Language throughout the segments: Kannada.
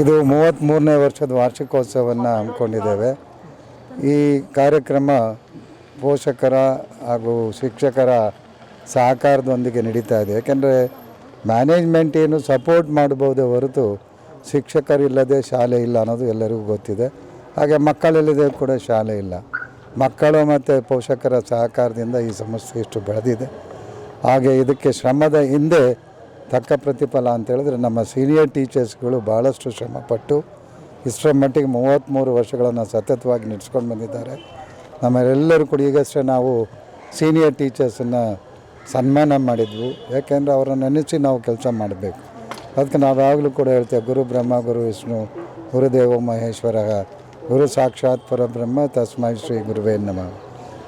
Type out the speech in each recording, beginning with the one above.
ಇದು ಮೂವತ್ತ್ಮೂರನೇ ವರ್ಷದ ವಾರ್ಷಿಕೋತ್ಸವವನ್ನು ಹಮ್ಮಿಕೊಂಡಿದ್ದೇವೆ. ಈ ಕಾರ್ಯಕ್ರಮ ಪೋಷಕರ ಹಾಗೂ ಶಿಕ್ಷಕರ ಸಹಕಾರದೊಂದಿಗೆ ನಡೀತಾ ಇದೆ. ಯಾಕೆಂದರೆ ಮ್ಯಾನೇಜ್ಮೆಂಟ್ ಏನು ಸಪೋರ್ಟ್ ಮಾಡ್ಬೋದೇ ಹೊರತು ಶಿಕ್ಷಕರಿಲ್ಲದೆ ಶಾಲೆ ಇಲ್ಲ ಅನ್ನೋದು ಎಲ್ಲರಿಗೂ ಗೊತ್ತಿದೆ. ಹಾಗೆ ಮಕ್ಕಳಿಲ್ಲದೆ ಕೂಡ ಶಾಲೆ ಇಲ್ಲ. ಮಕ್ಕಳು ಮತ್ತು ಪೋಷಕರ ಸಹಕಾರದಿಂದ ಈ ಸಮಸ್ಯೆ ಇಷ್ಟು ಬೆಳೆದಿದೆ. ಹಾಗೆ ಇದಕ್ಕೆ ಶ್ರಮದ ಹಿಂದೆ ತಕ್ಕ ಪ್ರತಿಫಲ ಅಂತ ಹೇಳಿದ್ರೆ ನಮ್ಮ ಸೀನಿಯರ್ ಟೀಚರ್ಸ್ಗಳು ಭಾಳಷ್ಟು ಶ್ರಮಪಟ್ಟು ಇಷ್ಟರ ಮಟ್ಟಿಗೆ ಮೂವತ್ತ್ಮೂರು ವರ್ಷಗಳನ್ನು ಸತತವಾಗಿ ನಡೆಸ್ಕೊಂಡು ಬಂದಿದ್ದಾರೆ. ನಮ್ಮೆಲ್ಲರೂ ಕೂಡ ಈಗಷ್ಟೇ ನಾವು ಸೀನಿಯರ್ ಟೀಚರ್ಸನ್ನು ಸನ್ಮಾನ ಮಾಡಿದ್ವು. ಯಾಕೆಂದರೆ ಅವರನ್ನು ನೆನೆಸಿ ನಾವು ಕೆಲಸ ಮಾಡಬೇಕು. ಅದಕ್ಕೆ ನಾವು ಯಾವಾಗಲೂ ಕೂಡ ಹೇಳ್ತೇವೆ, ಗುರು ಬ್ರಹ್ಮ, ಗುರು ವಿಷ್ಣು ಗುರುದೇವ ಮಹೇಶ್ವರ, ಗುರು ಸಾಕ್ಷಾತ್ ಪರಬ್ರಹ್ಮ ತಸ್ಮೈ ಶ್ರೀ ಗುರುವೇ ನಮಃ.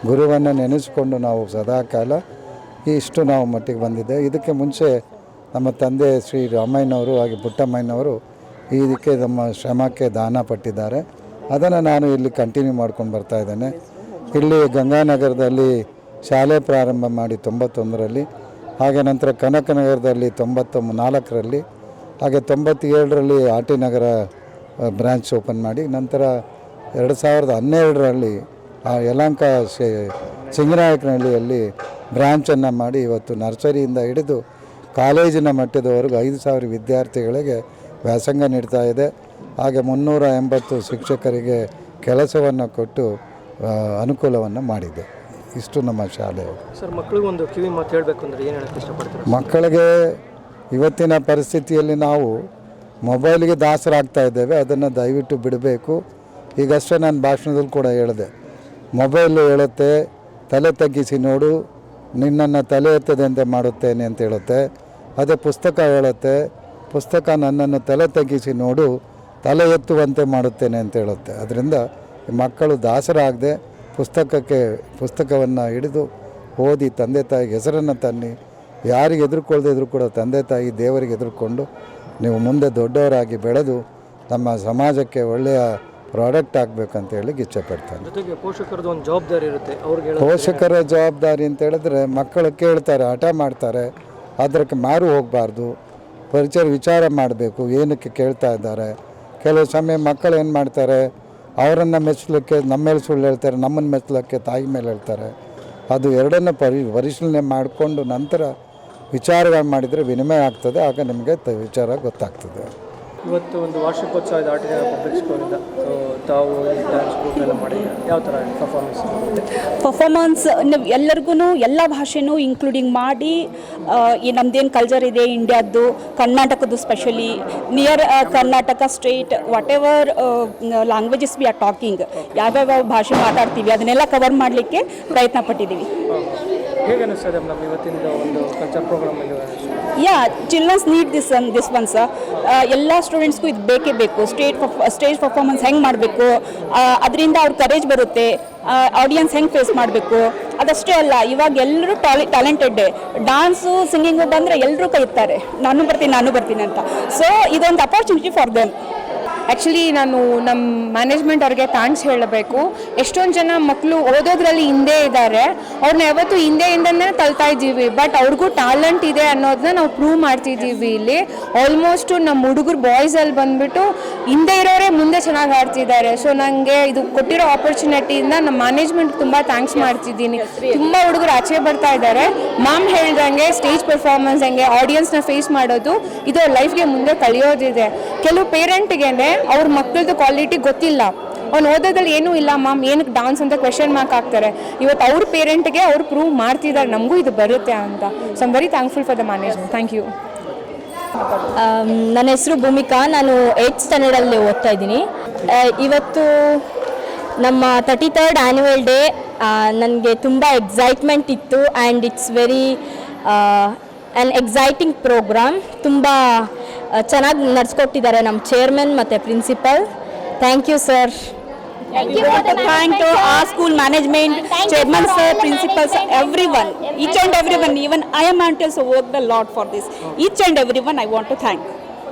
ಗುರುವನ್ನು ನೆನೆಸಿಕೊಂಡು ನಾವು ಸದಾಕಾಲ ಇಷ್ಟು ನಾವು ಮಟ್ಟಿಗೆ ಬಂದಿದ್ದೆ ಇದಕ್ಕೆ ಮುಂಚೆ ನಮ್ಮ ತಂದೆ ಶ್ರೀ ರಾಮಯ್ಯನವರು ಹಾಗೆ ಪುಟ್ಟಮ್ಮಯ್ಯನವರು ಇದಕ್ಕೆ ನಮ್ಮ ಶ್ರಮಕ್ಕೆ ದಾನ ಪಟ್ಟಿದ್ದಾರೆ. ಅದನ್ನು ನಾನು ಇಲ್ಲಿ ಕಂಟಿನ್ಯೂ ಮಾಡ್ಕೊಂಡು ಬರ್ತಾ ಇದ್ದೇನೆ. ಇಲ್ಲಿ ಗಂಗಾನಗರದಲ್ಲಿ ಶಾಲೆ ಪ್ರಾರಂಭ ಮಾಡಿ ತೊಂಬತ್ತೊಂದರಲ್ಲಿ, ಹಾಗೆ ನಂತರ ಕನಕನಗರದಲ್ಲಿ ತೊಂಬತ್ತ ನಾಲ್ಕರಲ್ಲಿ, ಹಾಗೆ ತೊಂಬತ್ತೇಳರಲ್ಲಿ R T Nagar branch open ಮಾಡಿ, ನಂತರ ಎರಡು ಸಾವಿರದ ಹನ್ನೆರಡರಲ್ಲಿ ಆ ಯಲಂಕ ಶೇ ಸಿಂಗನಾಯಕನಹಳ್ಳಿಯಲ್ಲಿ ಬ್ರ್ಯಾಂಚನ್ನು ಮಾಡಿ ಇವತ್ತು ನರ್ಸರಿಯಿಂದ ಹಿಡಿದು ಕಾಲೇಜಿನ ಮಟ್ಟದವರೆಗೂ ಐದು ಸಾವಿರ ವಿದ್ಯಾರ್ಥಿಗಳಿಗೆ ವ್ಯಾಸಂಗ ನೀಡ್ತಾ ಇದೆ. ಹಾಗೆ ಮುನ್ನೂರ ಎಂಬತ್ತು ಶಿಕ್ಷಕರಿಗೆ ಕೆಲಸವನ್ನು ಕೊಟ್ಟು ಅನುಕೂಲವನ್ನು ಮಾಡಿದೆ. ಇಷ್ಟು ನಮ್ಮ ಶಾಲೆ. ಸರ್ ಮಕ್ಕಳಿಗೆ ಒಂದು ಕಿವಿ ಮಾತು ಹೇಳಬೇಕು ಅಂದರೆ ಏನು ಹೇಳಕ್ಕೆ ಇಷ್ಟಪಡ್ತೀರಾ? ಮಕ್ಕಳಿಗೆ ಇವತ್ತಿನ ಪರಿಸ್ಥಿತಿಯಲ್ಲಿ ನಾವು ಮೊಬೈಲಿಗೆ ದಾಸರಾಗ್ತಾ ಇದ್ದೇವೆ. ಅದನ್ನು ದಯವಿಟ್ಟು ಬಿಡಬೇಕು. ಈಗಷ್ಟೇ ನಾನು ಭಾಷಣದಲ್ಲಿ ಕೂಡ ಹೇಳಿದೆ ಮೊಬೈಲು ಹೇಳುತ್ತೆ ತಲೆ ತಗ್ಗಿಸಿ ನೋಡು ನಿನ್ನನ್ನು ತಲೆ ಎತ್ತದಂತೆ ಮಾಡುತ್ತೇನೆ ಅಂತ ಹೇಳುತ್ತೆ. ಅದೇ ಪುಸ್ತಕ ಹೇಳುತ್ತೆ. ಪುಸ್ತಕ ನನ್ನನ್ನು ತಲೆ ತಗ್ಗಿಸಿ ನೋಡು, ತಲೆ ಎತ್ತುವಂತೆ ಮಾಡುತ್ತೇನೆ ಅಂತ ಹೇಳುತ್ತೆ. ಅದರಿಂದ ಮಕ್ಕಳು ದಾಸರಾಗದೆ ಪುಸ್ತಕಕ್ಕೆ, ಪುಸ್ತಕವನ್ನು ಹಿಡಿದು ಓದಿ ತಂದೆ ತಾಯಿಗೆ ಹೆಸರನ್ನು ತನ್ನಿ, ಯಾರಿಗೆ ಎದುರುಕೊಳ್ಳದೆ ಎದುರು ಕೂಡ ತಂದೆ ತಾಯಿ ದೇವರಿಗೆ ಎದುರುಕೊಂಡು ನೀವು ಮುಂದೆ ದೊಡ್ಡವರಾಗಿ ಬೆಳೆದು ನಮ್ಮ ಸಮಾಜಕ್ಕೆ ಒಳ್ಳೆಯ ಪ್ರಾಡಕ್ಟ್ ಆಗಬೇಕಂತ ಹೇಳಿ ಇಚ್ಛೆ ಪಡ್ತಾರೆ. ಜೊತೆಗೆ ಪೋಷಕರದ್ದು ಒಂದು ಜವಾಬ್ದಾರಿ ಇರುತ್ತೆ. ಅವ್ರಿಗೆ ಪೋಷಕರ ಜವಾಬ್ದಾರಿ ಅಂತ ಹೇಳಿದ್ರೆ ಮಕ್ಕಳು ಕೇಳ್ತಾರೆ ಹಠ ಮಾಡ್ತಾರೆ ಅದಕ್ಕೆ ಮಾರು ಹೋಗಬಾರ್ದು ಪರಿಚಯ ವಿಚಾರ ಮಾಡಬೇಕು ಏನಕ್ಕೆ ಕೇಳ್ತಾ ಇದ್ದಾರೆ. ಕೆಲವು ಸಮಯ ಮಕ್ಕಳು ಏನು ಮಾಡ್ತಾರೆ ಅವರನ್ನು ಮೆಚ್ಚಲಿಕ್ಕೆ ನಮ್ಮ ಮೇಲೆ ಸುಳ್ಳು ಹೇಳ್ತಾರೆ ನಮ್ಮನ್ನು ಮೆಚ್ಚಲಿಕ್ಕೆ ತಾಯಿ ಮೇಲೆ ಹೇಳ್ತಾರೆ. ಅದು ಎರಡನ್ನು ಪರಿ ಪರಿಶೀಲನೆ ಮಾಡಿಕೊಂಡು ನಂತರ ವಿಚಾರಗಳು ಮಾಡಿದರೆ ವಿನಿಮಯ ಆಗ್ತದೆ ಆಗ ನಿಮಗೆ ವಿಚಾರ ಗೊತ್ತಾಗ್ತದೆ. ಇವತ್ತು ಒಂದು ವಾರ್ಷಿಕೋತ್ಸವ ಇದೆ ಆರ್ಟ್ ಪಬ್ಲಿಕ್ ಸ್ಕೂಲಿಂದ ಸೊ ತಾವು ಡ್ಯಾನ್ಸ್ ಗ್ರೂಪ್ ಎಲ್ಲ ಮಾಡಿ ಯಾವ ಥರ ಪರ್ಫಾರ್ಮೆನ್ಸ್ ಪರ್ಫಾರ್ಮೆನ್ಸ್ ನೀವು ಎಲ್ಲರಿಗೂ ಎಲ್ಲ ಭಾಷೆನೂ ಇನ್ಕ್ಲೂಡಿಂಗ್ ಮಾಡಿ ಈ ನಮ್ದೇನು ಕಲ್ಚರ್ ಇದೆ ಇಂಡಿಯಾದ್ದು ಕರ್ನಾಟಕದ್ದು specially near Karnataka state whatever languages we are talking ಯಾವ್ಯಾವ ಭಾಷೆ ಮಾತಾಡ್ತೀವಿ ಅದನ್ನೆಲ್ಲ ಕವರ್ ಮಾಡಲಿಕ್ಕೆ ಪ್ರಯತ್ನ ಪಟ್ಟಿದ್ದೀವಿ. ಹೇಗೆ ಅನಿಸ್ತದೆ ಇವತ್ತಿನ ಒಂದು culture programme yeah children's need this an this one sir ಎಲ್ಲ ಸ್ಟೂಡೆಂಟ್ಸ್ಗೂ ಇದು ಬೇಕೇ ಬೇಕು. ಸ್ಟೇಟ್ ಸ್ಟೇಜ್ ಪರ್ಫಾರ್ಮೆನ್ಸ್ ಹೆಂಗೆ ಮಾಡಬೇಕು? ಅದರಿಂದ ಅವ್ರ ಕರೇಜ್ ಬರುತ್ತೆ. ಆಡಿಯನ್ಸ್ ಹೆಂಗೆ ಫೇಸ್ ಮಾಡಬೇಕು? ಅದಷ್ಟೇ ಅಲ್ಲ, ಇವಾಗ ಎಲ್ಲರೂ ಟಾಲಿ ಟ್ಯಾಲೆಂಟೆಡ್ ಡಾನ್ಸು ಸಿಂಗಿಂಗು ಬಂದರೆ ಎಲ್ಲರೂ ಕಲಿತಾರೆ. ನಾನು ಬರ್ತೀನಿ ನಾನು ಬರ್ತೀನಿ ಅಂತ. ಸೊ ಇದೊಂದು ಅಪಾರ್ಚುನಿಟಿ ಫಾರ್ ದೆಮ್ ಆ್ಯಕ್ಚುಲಿ ನಾನು ನಮ್ಮ ಮ್ಯಾನೇಜ್ಮೆಂಟ್ ಅವ್ರಿಗೆ ಥ್ಯಾಂಕ್ಸ್ ಹೇಳಬೇಕು. ಎಷ್ಟೊಂದು ಜನ ಮಕ್ಕಳು ಓದೋದ್ರಲ್ಲಿ ಹಿಂದೆ ಇದ್ದಾರೆ. ಅವ್ರನ್ನ ಹಿಂದೆ ಹಿಂದೆಯಿಂದನೇ ತಲ್ತಾ ಇದ್ದೀವಿ. ಬಟ್ ಅವ್ರಿಗೂ ಟ್ಯಾಲೆಂಟ್ ಇದೆ ಅನ್ನೋದನ್ನ ನಾವು ಪ್ರೂವ್ ಮಾಡ್ತಿದ್ದೀವಿ ಇಲ್ಲಿ. ಆಲ್ಮೋಸ್ಟು ನಮ್ಮ ಹುಡುಗರು ಬಾಯ್ಸಲ್ಲಿ ಬಂದುಬಿಟ್ಟು ಹಿಂದೆ ಇರೋರೇ ಮುಂದೆ ಚೆನ್ನಾಗಿ ಆಡ್ತಿದ್ದಾರೆ. ಸೊ ನನಗೆ ಇದು ಕೊಟ್ಟಿರೋ ಆಪರ್ಚುನಿಟಿಯಿಂದ ನಮ್ಮ ಮ್ಯಾನೇಜ್ಮೆಂಟ್ ತುಂಬ ಥ್ಯಾಂಕ್ಸ್ ಮಾಡ್ತಿದ್ದೀನಿ. ತುಂಬ ಹುಡುಗರು ಆಚೆ ಬರ್ತಾ ಇದ್ದಾರೆ. ಮ್ಯಾಮ್ ಹೇಳ್ದಂಗೆ ಸ್ಟೇಜ್ ಪರ್ಫಾರ್ಮೆನ್ಸ್ ಹೆಂಗೆ ಆಡಿಯನ್ಸ್ನ ಫೇಸ್ ಮಾಡೋದು, ಇದು ಲೈಫ್ಗೆ ಮುಂದೆ ಕಲಿಯೋದಿದೆ. ಕೆಲವು ಪೇರೆಂಟ್ಗೆ ಅವ್ರ ಮಕ್ಕಳದ್ದು ಕ್ವಾಲಿಟಿ ಗೊತ್ತಿಲ್ಲ. ಅವ್ನು ಓದೋದ್ರಲ್ಲಿ ಏನೂ ಇಲ್ಲ, ಮ್ಯಾಮ್, ಏನಕ್ಕೆ ಡಾನ್ಸ್ ಅಂತ ಕ್ವೆಶನ್ ಮಾರ್ಕ್ ಆಗ್ತಾರೆ ಇವತ್ತು ಅವ್ರ ಪೇರೆಂಟ್ಗೆ ಅವ್ರು ಪ್ರೂವ್ ಮಾಡ್ತಿದ್ದಾರೆ. ನಮಗೂ ಇದು ಬರುತ್ತೆ ಅಂತ. So I'm very thankful for the management thank you ನನ್ನ ಹೆಸರು ಭೂಮಿಕಾ. ನಾನು ಏಯ್ತ್ ಸ್ಟ್ಯಾಂಡರ್ಡಲ್ಲಿ ಓದ್ತಾ ಇದ್ದೀನಿ. ಇವತ್ತು ನಮ್ಮ ತರ್ಟಿ ತರ್ಡ್ ಆ್ಯನ್ಯುವಲ್ ಡೇ ನನಗೆ ತುಂಬ ಎಕ್ಸೈಟ್ಮೆಂಟ್ ಇತ್ತು and it's very an exciting programme ತುಂಬ ಚೆನ್ನಾಗಿ ನಡೆಸ್ಕೊಟ್ಟಿದ್ದಾರೆ ನಮ್ಮ ಚೇರ್ಮನ್ ಮತ್ತು principal thank you sir thank you thank to a school management chairman sir principals everyone each and every one even I am aunt also work the lot for this each and every I want to thank